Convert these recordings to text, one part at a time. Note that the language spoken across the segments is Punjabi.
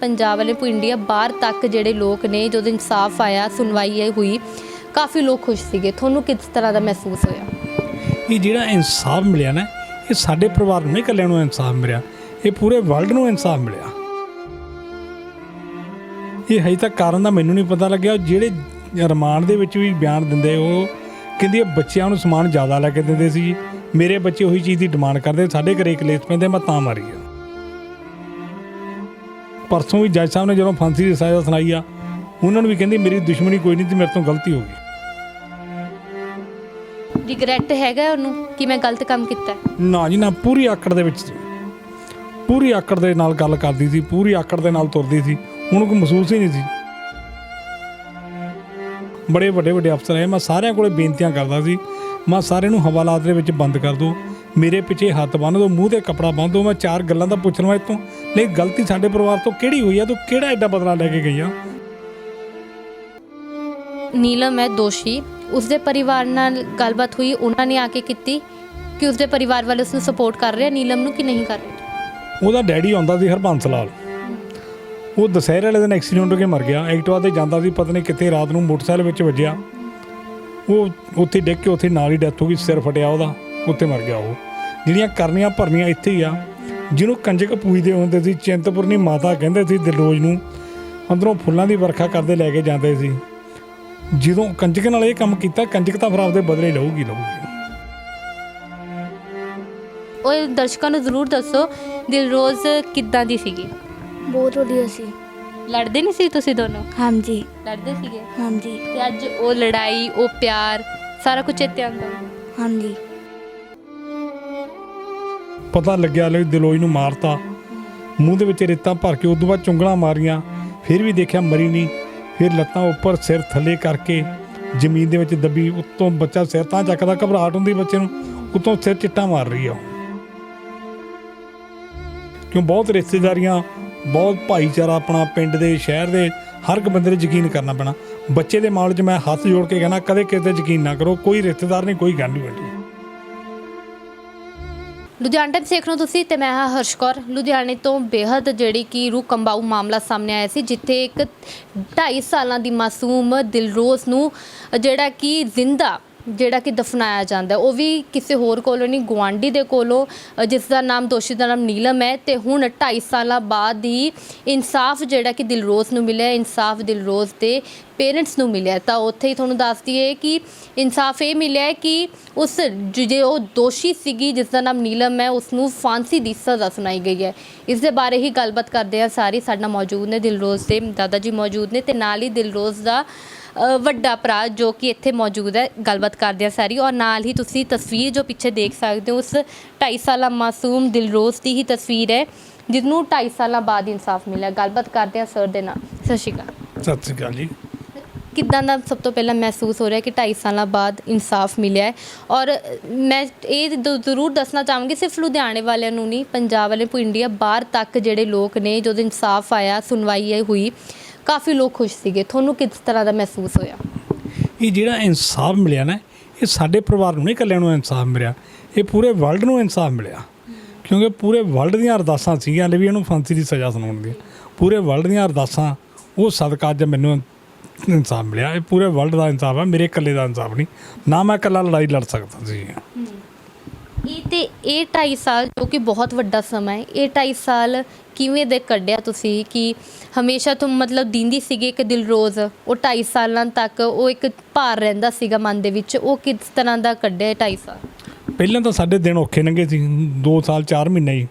ਪੰਜਾਬ ਵਾਲੇ ਇੰਡੀਆ ਬਾਹਰ ਤੱਕ ਜਿਹੜੇ ਲੋਕ ਨੇ, ਜਦੋਂ ਇਨਸਾਫ ਆਇਆ, ਸੁਣਵਾਈ ਹੋਈ, ਕਾਫੀ ਲੋਕ ਖੁਸ਼ ਸੀਗੇ। ਤੁਹਾਨੂੰ ਕਿਸ ਤਰ੍ਹਾਂ ਦਾ ਮਹਿਸੂਸ ਹੋਇਆ? ਇਹ ਜਿਹੜਾ ਇਨਸਾਫ ਮਿਲਿਆ ਨਾ, ਇਹ ਸਾਡੇ ਪਰਿਵਾਰ ਨੂੰ ਨਹੀਂ ਇਕੱਲਿਆਂ ਨੂੰ ਇਨਸਾਫ ਮਿਲਿਆ। ਇਹ ਪੂਰੇ ਵਰਲਡ ਨੂੰ ਇਨਸਾਫ ਮਿਲਿਆ। ਇਹ ਹਜੇ ਤੱਕ ਕਾਰਨ ਦਾ ਮੈਨੂੰ ਨਹੀਂ ਪਤਾ ਲੱਗਿਆ। ਜਿਹੜੇ ਰਿਮਾਂਡ ਦੇ ਵਿੱਚ ਵੀ ਬਿਆਨ ਦਿੰਦੇ, ਉਹ ਕਹਿੰਦੇ ਬੱਚਿਆਂ ਨੂੰ ਸਮਾਨ ਜ਼ਿਆਦਾ ਲੈ ਕੇ ਦਿੰਦੇ ਸੀ। ਮੇਰੇ ਬੱਚੇ ਉਹੀ ਚੀਜ਼ ਦੀ ਡਿਮਾਂਡ ਕਰਦੇ, ਸਾਡੇ ਘਰੇ ਕਲੇਸ਼ ਪੈਂਦੇ, ਮੈਂ ਤਾਂ ਮਾਰੀ ਆ। ਪਰਸੋਂ ਵੀ ਜੱਜ ਸਾਹਿਬ ਨੇ ਜਦੋਂ ਫਾਂਸੀ ਦੀ ਸਜ਼ਾ ਸੁਣਾਈ ਆ ਉਹਨਾਂ ਨੂੰ ਵੀ ਕਹਿੰਦੇ ਮੇਰੀ ਦੁਸ਼ਮਣੀ ਕੋਈ ਨਹੀਂ ਤੇ ਮੇਰੇ ਤੋਂ ਗਲਤੀ ਹੋ ਗਈ। ਰਿਗਰੈਟ ਹੈਗਾ ਉਹਨੂੰ ਕਿ ਮੈਂ ਗਲਤ ਕੰਮ ਕੀਤਾ। ਹੈ? ਨਾ ਜੀ ਨਾ ਪੂਰੀ ਆਕੜ ਦੇ ਵਿੱਚ ਸੀ। ਪੂਰੀ ਆਕੜ ਦੇ ਨਾਲ ਗੱਲ ਕਰਦੀ ਸੀ ਪੂਰੀ ਆਕੜ ਦੇ ਨਾਲ ਤੁਰਦੀ ਸੀ ਉਹਨੂੰ ਕੋਈ ਮਹਿਸੂਸ ਹੀ ਨਹੀਂ ਸੀ। ਬੜੇ ਵੱਡੇ ਵੱਡੇ ਅਫਸਰ ਆਏ ਮੈਂ ਸਾਰਿਆਂ ਕੋਲੇ ਬੇਨਤੀਆਂ ਕਰਦਾ ਸੀ ਮੈਂ ਸਾਰਿਆਂ ਨੂੰ ਹਵਾਲਾਤ ਦੇ ਵਿੱਚ ਬੰਦ ਕਰ ਦਿਓ ਮੇਰੇ ਪਿੱਛੇ ਹੱਥ ਬੰਨ੍ਹ ਦਿਓ ਮੂੰਹ ਤੇ ਕਪੜਾ ਬੰਨ੍ਹ ਦਿਓ ਮੈਂ ਚਾਰ ਗੱਲਾਂ ਦਾ ਪੁੱਛਣਾ ਇਤੋਂ ਨਹੀਂ ਗਲਤੀ ਸਾਡੇ ਪਰਿਵਾਰ ਤੋਂ ਕਿਹੜੀ ਹੋਈ ਆ? ਤੂੰ ਕਿਹੜਾ ਐਡਾ ਬਦਲਾ ਲੈ ਕੇ ਗਈ ਆ? ਨੀਲਮ ਹੈ ਦੋਸ਼ੀ। ਉਸਦੇ ਪਰਿਵਾਰ ਨਾਲ ਗੱਲਬਾਤ ਹੋਈ ਉਹਨਾਂ ਨੇ ਆ ਕੇ ਕੀਤੀ ਕਿ ਉਸਦੇ ਪਰਿਵਾਰ ਵਾਲੇ ਉਸ ਨੂੰ ਸਪੋਰਟ ਕਰ ਰਹੇ ਆ ਨੀਲਮ ਨੂੰ ਕਿ ਨਹੀਂ ਕਰ ਰਹੇ? ਉਹਦਾ ਡੈਡੀ ਆਉਂਦਾ ਸੀ ਹਰਬੰਸ ਲਾਲ। ਉਹ ਦੁਸਹਿਰੇ ਵਾਲੇ ਦਿਨ ਐਕਸੀਡੈਂਟ ਹੋ ਕੇ ਮਰ ਗਿਆ। ਐਕਟਿਵਾ ਤੇ ਜਾਂਦਾ ਸੀ ਪਤਾ ਨਹੀਂ ਕਿੱਥੇ ਰਾਤ ਨੂੰ ਮੋਟਰਸਾਈਕਲ ਵਿੱਚ ਵੱਜਿਆ। ਉਹ ਉੱਥੇ ਡਿੱਗ ਕੇ ਉੱਥੇ ਨਾਲ ਹੀ ਡੈਥ ਹੋ ਗਈ ਸਿਰ ਫਟਿਆ ਉਹਦਾ ਉੱਥੇ ਮਰ ਗਿਆ ਉਹ। ਜਿਹੜੀਆਂ ਕਰਨੀਆਂ ਭਰਨੀਆਂ ਇੱਥੇ ਹੀ ਆ ਜਿਹਨੂੰ ਕੰਜਕ ਪੂਜਦੇ ਹੁੰਦੇ ਸੀ ਚਿੰਤਪੁਰਨੀ ਮਾਤਾ ਕਹਿੰਦੇ ਸੀ ਦਿਲਰੋਜ ਨੂੰ। ਅੰਦਰੋਂ ਫੁੱਲਾਂ ਦੀ ਵਰਖਾ ਕਰਦੇ ਲੈ ਕੇ ਜਾਂਦੇ ਸੀ। ਜਦੋਂ ਕੰਜਕ ਨਾਲ ਇਹ ਕੰਮ ਕੀਤਾ ਕੰਜਕ ਤਾਂ ਫਿਰ ਆਪਦੇ ਬਦਲੇ ਲਊਗੀ ਲਊਗੀ। ਉਹ ਦਰਸ਼ਕਾਂ ਨੂੰ ਜ਼ਰੂਰ ਦੱਸੋ ਦਿਲਰੋਜ਼ ਕਿੱਦਾਂ ਦੀ ਸੀਗੀ? ਬਹੁਤ ਵਧੀਆ ਸੀ। ਲੜਦੇ ਨਹੀਂ ਸੀ ਤੁਸੀਂ ਦੋਨੋਂ? ਹਾਂਜੀ। ਲੜਦੇ ਸੀਗੇ? ਹਾਂਜੀ। ਤੇ ਅੱਜ ਉਹ ਲੜਾਈ ਉਹ ਪਿਆਰ ਸਾਰਾ ਕੁਝ ਇੱਥੇ ਆਉਂਦਾ। ਹਾਂਜੀ। ਪਤਾ ਲੱਗਿਆ ਲੈ ਦਿਲੋਈ ਨੂੰ ਮਾਰਤਾ। ਮੂੰਹ ਦੇ ਵਿੱਚ ਰੇਤਾ ਭਰ ਕੇ ਉਦੋਂ ਬਾਅਦ ਚੁੰਗਲਾਂ ਮਾਰੀਆਂ। ਫਿਰ ਵੀ ਦੇਖਿਆ ਮਰੀ ਨਹੀਂ। ਫਿਰ ਲੱਤਾਂ ਉੱਪਰ ਸਿਰ ਥੱਲੇ ਕਰਕੇ ਜ਼ਮੀਨ ਦੇ ਵਿੱਚ ਦੱਬੀ। ਉੱਤੋਂ ਬੱਚਾ ਸਿਰ ਤਾਂ ਚੱਕਦਾ, ਘਬਰਾਹਟ ਹੁੰਦੀ ਬੱਚੇ ਨੂੰ। ਉੱਤੋਂ ਸਿਰ ਚਿੱਟਾ ਮਾਰ ਰਹੀ ਆ ਕਿਉਂ? ਬਹੁਤ ਰਿਸ਼ਤੇਦਾਰੀਆਂ, ਬਹੁਤ ਭਾਈਚਾਰਾ ਆਪਣਾ ਪਿੰਡ ਦੇ, ਸ਼ਹਿਰ ਦੇ, ਹਰ ਇੱਕ ਬੰਦੇ 'ਤੇ ਯਕੀਨ ਕਰਨਾ ਪੈਣਾ। ਬੱਚੇ ਦੇ ਮਾਮਲੇ 'ਚ ਮੈਂ ਹੱਥ ਜੋੜ ਕੇ ਕਹਿਣਾ, ਕਦੇ ਕਿਸੇ ਤੇ ਯਕੀਨ ਨਾ ਕਰੋ। ਕੋਈ ਰਿਸ਼ਤੇਦਾਰ ਨਹੀਂ, ਕੋਈ ਗੱਲ ਨਹੀਂ ਲੁਧਿਆਣਾ ਟਾਈਮ ਦੇਖ ਰਹੇ ਹੋ ਤੁਸੀਂ ਤੇ ਮੈਂ ਹਾਂ ਹਰਸ਼ ਕੌਰ। ਲੁਧਿਆਣੇ ਤੋਂ ਬੇहद ਜਿਹੜੀ ਕਿ ਰੂਹ ਕੰਬਾਊ ਮਾਮਲਾ ਸਾਹਮਣੇ ਆਇਆ ਸੀ, ਜਿੱਥੇ ਇੱਕ 2.5 ਸਾਲਾਂ ਦੀ ਮਾਸੂਮ ਦਿਲਰੋਜ਼ ਨੂੰ ਜਿਹੜਾ ਕਿ ਜ਼ਿੰਦਾ ਜਿਹੜਾ ਕਿ ਦਫਨਾਇਆ ਜਾਂਦਾ ਉਹ ਵੀ ਕਿਸੇ ਹੋਰ ਕੋਲੋਂ ਨਹੀਂ ਗੁਆਂਢੀ ਦੇ ਕੋਲੋਂ ਅ, ਜਿਸ ਦਾ ਨਾਮ ਦੋਸ਼ੀ ਦਾ ਨਾਮ ਨੀਲਮ ਹੈ। ਤੇ ਹੁਣ 2.5 ਸਾਲਾਂ ਬਾਅਦ ਹੀ ਇਨਸਾਫ ਜਿਹੜਾ ਕਿ ਦਿਲਰੋਜ਼ ਨੂੰ ਮਿਲਿਆ ਇਨਸਾਫ ਦਿਲਰੋਜ਼ ਦੇ ਪੇਰੈਂਟਸ ਨੂੰ ਮਿਲਿਆ ਤਾਂ ਉੱਥੇ ਹੀ ਤੁਹਾਨੂੰ ਦੱਸ ਦਈਏ ਕਿ ਇਨਸਾਫ ਇਹ ਮਿਲਿਆ ਕਿ ਉਸ ਜ- ਜੇ ਉਹ ਦੋਸ਼ੀ ਸੀਗੀ ਜਿਸ ਦਾ ਨਾਮ ਨੀਲਮ ਹੈ ਉਸ ਨੂੰ ਫਾਂਸੀ ਦੀ ਸਜ਼ਾ ਸੁਣਾਈ ਗਈ ਹੈ। ਇਸ ਦੇ ਬਾਰੇ ਹੀ ਗੱਲਬਾਤ ਕਰਦੇ ਆ ਸਾਰੀ ਸਾਡੇ ਨਾਲ ਮੌਜੂਦ ਨੇ ਦਿਲਰੋਜ਼ ਦੇ ਦਾਦਾ ਜੀ ਮੌਜੂਦ ਨੇ ਤੇ ਨਾਲ ਹੀ ਦਿਲਰੋਜ਼ ਦਾ ਵੱਡਾ ਭਰਾ ਜੋ ਕਿ ਇੱਥੇ ਮੌਜੂਦ ਹੈ ਗੱਲਬਾਤ ਕਰਦੇ ਆ ਸਾਰੀ। ਔਰ ਨਾਲ ਹੀ ਤੁਸੀਂ ਤਸਵੀਰ ਜੋ ਪਿੱਛੇ ਦੇਖ ਸਕਦੇ ਹੋ ਉਸ 2.5 ਸਾਲਾ ਮਾਸੂਮ ਦਿਲਰੋਜ਼ ਦੀ ਹੀ ਤਸਵੀਰ ਹੈ ਜਿਹਨੂੰ 2.5 ਸਾਲਾਂ ਬਾਅਦ ਇਨਸਾਫ ਮਿਲਿਆ। ਗੱਲਬਾਤ ਕਰਦੇ ਆ ਸਰ ਦੇ ਨਾਲ। ਸਤਿ ਸ਼੍ਰੀ ਅਕਾਲ। ਸਤਿ ਸ਼੍ਰੀ ਅਕਾਲ ਜੀ। ਕਿੱਦਾਂ ਦਾ ਸਭ ਤੋਂ ਪਹਿਲਾਂ ਮਹਿਸੂਸ ਹੋ ਰਿਹਾ ਕਿ 2.5 ਸਾਲਾਂ ਬਾਅਦ ਇਨਸਾਫ ਮਿਲਿਆ ਹੈ? ਔਰ ਮੈਂ ਇਹ ਜ਼ਰੂਰ ਦੱਸਣਾ ਚਾਹਾਂਗੀ ਸਿਰਫ ਲੁਧਿਆਣੇ ਵਾਲਿਆਂ ਨੂੰ ਨਹੀਂ ਪੰਜਾਬ ਵਾਲੇ ਪੂਰੀ ਇੰਡੀਆ ਬਾਹਰ ਤੱਕ ਜਿਹੜੇ ਲੋਕ ਨੇ ਜਦੋਂ ਇਨਸਾਫ ਆਇਆ ਸੁਣਵਾਈ ਹੋਈ ਕਾਫੀ ਲੋਕ ਖੁਸ਼ ਸੀਗੇ। ਤੁਹਾਨੂੰ ਕਿਸ ਤਰ੍ਹਾਂ ਦਾ ਮਹਿਸੂਸ ਹੋਇਆ? ਇਹ ਜਿਹੜਾ ਇਨਸਾਫ ਮਿਲਿਆ ਨਾ ਇਹ ਸਾਡੇ ਪਰਿਵਾਰ ਨੂੰ ਨਹੀਂ ਇਕੱਲਿਆਂ ਨੂੰ ਇਨਸਾਫ ਮਿਲਿਆ ਇਹ ਪੂਰੇ ਵਰਲਡ ਨੂੰ ਇਨਸਾਫ ਮਿਲਿਆ। ਕਿਉਂਕਿ ਪੂਰੇ ਵਰਲਡ ਦੀਆਂ ਅਰਦਾਸਾਂ ਸੀਗੀਆਂ ਲੈ ਵੀ ਇਹਨੂੰ ਫਾਂਸੀ ਦੀ ਸਜ਼ਾ ਸੁਣਾਉਣ ਦੀਆਂ ਪੂਰੇ ਵਰਲਡ ਦੀਆਂ ਅਰਦਾਸਾਂ ਉਹ ਸਦਕਾ ਅੱਜ ਮੈਨੂੰ ਇਨਸਾਫ ਮਿਲਿਆ। ਇਹ ਪੂਰੇ ਵਰਲਡ ਦਾ ਇਨਸਾਫ ਹੈ ਮੇਰੇ ਇਕੱਲੇ ਦਾ ਇਨਸਾਫ ਨਹੀਂ। ਨਾ ਮੈਂ ਇਕੱਲਾ ਲੜਾਈ ਲੜ ਸਕਦਾ ਸੀ। ਇਹ ਤੇ ਇਹ 2.5 ਸਾਲ ਜੋ ਕਿ ਬਹੁਤ ਵੱਡਾ ਸਮਾਂ ਹੈ, ਇਹ 2.5 ਸਾਲ ਕਿਵੇਂ ਦੇ ਕੱਢਿਆ ਤੁਸੀਂ ਕਿ ਹਮੇਸ਼ਾ ਤੁਮ ਮਤਲਬ ਦਿੰਦੀ ਸੀਗੇ ਕਿ ਦਿਲ ਰੋਜ਼, ਉਹ 2.5 ਸਾਲਾਂ ਤੱਕ ਉਹ ਇੱਕ ਭਾਰ ਰਹਿੰਦਾ ਸੀਗਾ ਮਨ ਦੇ ਵਿੱਚ, ਉਹ ਕਿਸ ਤਰ੍ਹਾਂ ਦਾ ਕੱਢਿਆ 2.5 ਸਾਲ? ਪਹਿਲਾਂ ਤਾਂ ਸਾਡੇ ਦਿਨ ਔਖੇ ਲੰਘੇ ਸੀ 2 ਸਾਲ 4 ਮਹੀਨੇ ਹੀ।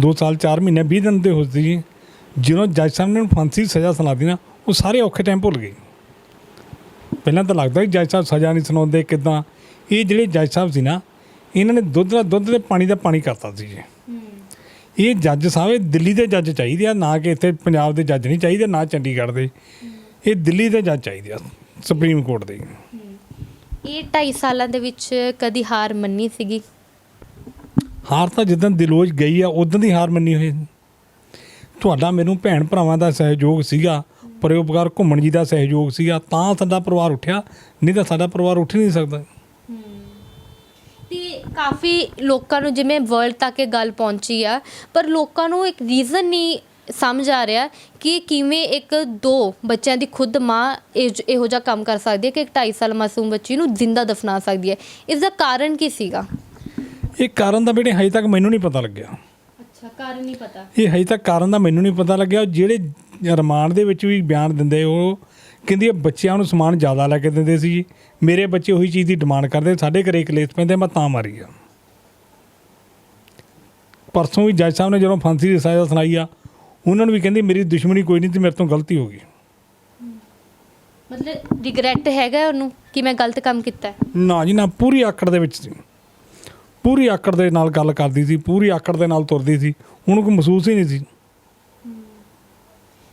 2 ਸਾਲ 4 ਮਹੀਨੇ 20 ਦਿਨ ਦੇ ਹੋ ਸੀ ਜਦੋਂ ਜੱਜ ਸਾਹਿਬ ਨੇ ਫਾਂਸੀ ਦੀ ਸਜ਼ਾ ਸੁਣਾਦੀ ਨਾ, ਉਹ ਸਾਰੇ ਔਖੇ ਟਾਈਮ ਭੁੱਲ ਗਏ। ਪਹਿਲਾਂ ਤਾਂ ਲੱਗਦਾ ਸੀ ਜੱਜ ਸਾਹਿਬ ਸਜ਼ਾ ਨਹੀਂ ਸੁਣਾਉਂਦੇ ਕਿਦਾਂ। ਇਹ ਜਿਹੜੇ ਜੱਜ ਸਾਹਿਬ ਸੀ ਨਾ ਇਹਨਾਂ ਨੇ ਦੁੱਧ ਦਾ ਦੁੱਧ ਤੇ ਪਾਣੀ ਦਾ ਪਾਣੀ ਕਰਤਾ ਸੀ ਜੀ। ਇਹ ਜੱਜ ਸਾਹਿਬ ਇਹ ਦਿੱਲੀ ਦੇ ਜੱਜ ਚਾਹੀਦੇ ਆ ਨਾ ਕਿ ਇੱਥੇ ਪੰਜਾਬ ਦੇ ਜੱਜ ਨਹੀਂ ਚਾਹੀਦੇ ਨਾ ਚੰਡੀਗੜ੍ਹ ਦੇ। ਇਹ ਦਿੱਲੀ ਦੇ ਜੱਜ ਚਾਹੀਦੇ ਆ ਸੁਪਰੀਮ ਕੋਰਟ ਦੇ। ਇਹ 2.5 ਸਾਲਾਂ ਦੇ ਵਿੱਚ ਕਦੀ ਹਾਰ ਮੰਨੀ ਸੀਗੀ? ਹਾਰ ਤਾਂ ਜਿੱਦਣ ਦਿਲੋਜ ਗਈ ਆ ਉਦੋਂ ਦੀ ਹਾਰ ਮੰਨੀ ਹੋਈ। ਤੁਹਾਡਾ ਮੈਨੂੰ ਭੈਣ ਭਰਾਵਾਂ ਦਾ ਸਹਿਯੋਗ ਸੀਗਾ ਪਰਉਪਕਾਰ ਘੁੰਮਣ ਜੀ ਦਾ ਸਹਿਯੋਗ ਸੀਗਾ ਤਾਂ ਸਾਡਾ ਪਰਿਵਾਰ ਉੱਠਿਆ ਨਹੀਂ ਤਾਂ ਸਾਡਾ ਪਰਿਵਾਰ ਉੱਠ ਨਹੀਂ ਸਕਦਾ। ਕਾਫੀ ਲੋਕਾਂ ਨੂੰ ਜਿਵੇਂ ਵਰਲਡ ਤੱਕ ਇਹ ਗੱਲ ਪਹੁੰਚੀ ਆ ਪਰ ਲੋਕਾਂ ਨੂੰ ਇੱਕ ਰੀਜ਼ਨ ਨਹੀਂ ਸਮਝ ਆ ਰਿਹਾ ਕਿ ਕਿਵੇਂ ਇੱਕ ਦੋ ਬੱਚਿਆਂ ਦੀ ਖੁਦ ਮਾਂ ਇਹ ਜਿਹਾ ਕੰਮ ਕਰ ਸਕਦੀ ਹੈ ਕਿ ਇੱਕ 2.5 ਸਾਲ ਮਾਸੂਮ ਬੱਚੀ ਨੂੰ ਜ਼ਿੰਦਾ ਦਫਨਾ ਸਕਦੀ ਹੈ। ਇਸ ਦਾ ਕਾਰਨ ਕੀ ਸੀਗਾ? ਇਹ ਕਾਰਨ ਦਾ ਬੇਟੇ ਹਜੇ ਤੱਕ ਮੈਨੂੰ ਨਹੀਂ ਪਤਾ ਲੱਗਿਆ। ਅੱਛਾ ਕਾਰਨ ਨਹੀਂ ਪਤਾ। ਇਹ ਹਜੇ ਤੱਕ ਕਾਰਨ ਦਾ ਮੈਨੂੰ ਨਹੀਂ ਪਤਾ ਲੱਗਿਆ। ਉਹ ਜਿਹੜੇ ਰਿਮਾਂਡ ਦੇ ਵਿੱਚ ਵੀ ਬਿਆਨ ਦਿੰਦੇ ਉਹ ਕਹਿੰਦੀ ਇਹ ਬੱਚਿਆਂ ਨੂੰ ਸਮਾਨ ਜ਼ਿਆਦਾ ਲੈ ਕੇ ਦਿੰਦੇ ਸੀ ਜੀ। ਮੇਰੇ ਬੱਚੇ ਉਹੀ ਚੀਜ਼ ਦੀ ਡਿਮਾਂਡ ਕਰਦੇ ਸਾਡੇ ਘਰੇ ਕਲੇਸ਼ ਪੈਂਦੇ ਮੈਂ ਤਾਂ ਮਾਰੀ ਆ। ਪਰਸੋਂ ਵੀ ਜੱਜ ਸਾਹਿਬ ਨੇ ਜਦੋਂ ਫਾਂਸੀ ਦੀ ਸਜ਼ਾ ਸੁਣਾਈ ਆ ਉਹਨਾਂ ਨੂੰ ਵੀ ਕਹਿੰਦੀ ਮੇਰੀ ਦੁਸ਼ਮਣੀ ਕੋਈ ਨਹੀਂ ਤੇ ਮੇਰੇ ਤੋਂ ਗਲਤੀ ਹੋ ਗਈ। ਮਤਲਬ ਰਿਗਰੈਟ ਹੈਗਾ ਉਹਨੂੰ ਕਿ ਮੈਂ ਗਲਤ ਕੰਮ ਕੀਤਾ ਨਾ ਜੀ ਨਾ ਪੂਰੀ ਆਕੜ ਦੇ ਵਿੱਚ ਸੀ। ਪੂਰੀ ਆਕੜ ਦੇ ਨਾਲ ਗੱਲ ਕਰਦੀ ਸੀ ਪੂਰੀ ਆਕੜ ਦੇ ਨਾਲ ਤੁਰਦੀ ਸੀ। ਉਹਨੂੰ ਕੋਈ ਮਹਿਸੂਸ ਹੀ ਨਹੀਂ ਸੀ।